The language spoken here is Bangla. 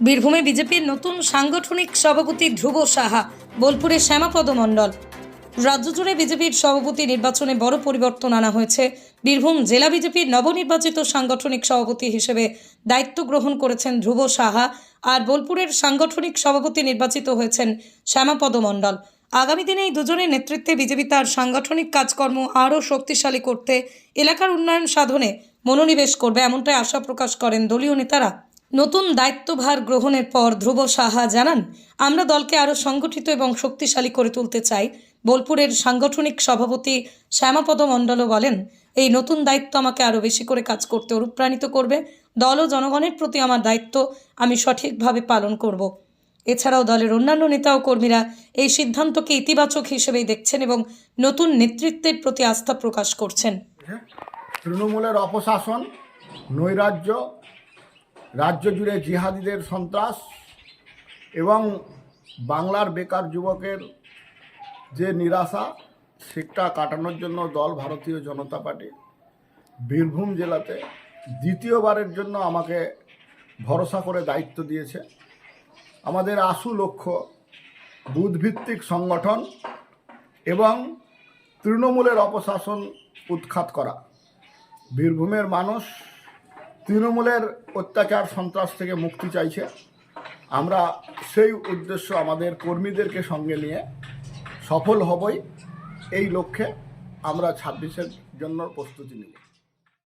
বীরভূমে বিজেপির নতুন সাংগঠনিক সভাপতি ধ্রুব সাহা, বোলপুরের শ্যামাপদ মণ্ডল। রাজ্য জুড়ে বিজেপির সভাপতি নির্বাচনে বড় পরিবর্তন আনা হয়েছে। বীরভূম জেলা বিজেপির নবনির্বাচিত সাংগঠনিক সভাপতি হিসেবে দায়িত্ব গ্রহণ করেছেন ধ্রুব সাহা আর বোলপুরের সাংগঠনিক সভাপতি নির্বাচিত হয়েছেন শ্যামাপদ মণ্ডল। আগামী দিনে এই দুজনের নেতৃত্বে বিজেপি তার সাংগঠনিক কাজকর্ম আরও শক্তিশালী করতে এলাকার উন্নয়ন সাধনে মনোনিবেশ করবে এমনটাই আশা প্রকাশ করেন দলীয় নেতারা। নতুন দায়িত্বভার গ্রহণের পর ধ্রুব সাহা জানান, আমরা দলকে আরও সংগঠিত এবং শক্তিশালী করে তুলতে চাই। বোলপুরের সাংগঠনিক সভাপতি শ্যামাপদ মণ্ডলও বলেন, এই নতুন দায়িত্ব আমাকে আরও বেশি করে কাজ করতে অনুপ্রাণিত করবে। দল ও জনগণের প্রতি আমার দায়িত্ব, আমি সঠিকভাবে পালন করব। এছাড়াও দলের অন্যান্য নেতা ও কর্মীরা এই সিদ্ধান্তকে ইতিবাচক হিসেবেই দেখছেন এবং নতুন নেতৃত্বের প্রতি আস্থা প্রকাশ করছেন। তৃণমূলের অপশাসন, নৈরাজ্য রাজ্য জুড়ে জিহাদিদের সন্ত্রাস এবং বাংলার বেকার যুবকের যে নিরাশা, সেটা কাটানোর জন্য দল ভারতীয় জনতা পার্টি বীরভূম জেলাতে দ্বিতীয়বারের জন্য আমাকে ভরসা করে দায়িত্ব দিয়েছে। আমাদের আশু লক্ষ্য বুথভিত্তিক সংগঠন এবং তৃণমূলের অপশাসন উৎখাত করা। বীরভূমের মানুষ তৃণমূলের অত্যাচার, সন্ত্রাস থেকে মুক্তি চাইছে। আমরা সেই উদ্দেশ্য আমাদের কর্মীদেরকে সঙ্গে নিয়ে সফল হবই। এই লক্ষ্যে আমরা ছাব্বিশের জন্য প্রস্তুতি নিব।